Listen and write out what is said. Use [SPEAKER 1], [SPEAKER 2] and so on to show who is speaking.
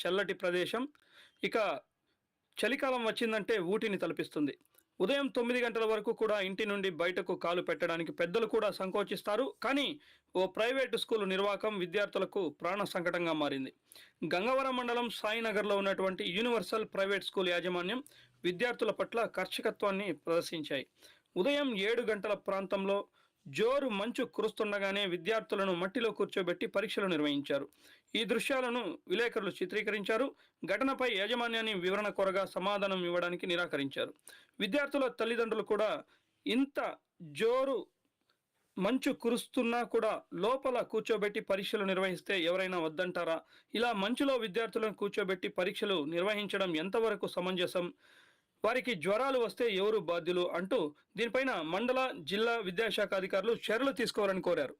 [SPEAKER 1] చల్లటి ప్రదేశం. ఇక చలికాలం వచ్చిందంటే ఊటిని తలపిస్తుంది. ఉదయం తొమ్మిది గంటల వరకు కూడా ఇంటి నుండి బయటకు కాలు పెట్టడానికి పెద్దలు కూడా సంకోచిస్తారు. కానీ ఓ ప్రైవేటు స్కూలు నిర్వాహకం విద్యార్థులకు ప్రాణ సంకటంగా మారింది. గంగవరం మండలం సాయినగర్లో ఉన్నటువంటి యూనివర్సల్ ప్రైవేట్ స్కూల్ యాజమాన్యం విద్యార్థుల పట్ల కర్షకత్వాన్ని ప్రదర్శించాయి. ఉదయం ఏడు గంటల ప్రాంతంలో జోరు మంచు కురుస్తుండగానే విద్యార్థులను మట్టిలో కూర్చోబెట్టి పరీక్షలు నిర్వహించారు. ఈ దృశ్యాలను విలేకరులు చిత్రీకరించారు. ఘటనపై యాజమాన్యాన్ని వివరణ కోరగా సమాధానం ఇవ్వడానికి నిరాకరించారు. విద్యార్థుల తల్లిదండ్రులు కూడా ఇంత జోరు మంచు కురుస్తున్నా కూడా లోపల కూర్చోబెట్టి పరీక్షలు నిర్వహిస్తే ఎవరైనా వద్దంటారా? ఇలా మంచులో విద్యార్థులను కూర్చోబెట్టి పరీక్షలు నిర్వహించడం ఎంతవరకు సమంజసం? వారికి జ్వరాలు వస్తే ఎవరు బాధ్యులు అంటూ దీనిపైన మండల జిల్లా విద్యాశాఖ అధికారులు చర్యలు తీసుకోవాలని కోరారు.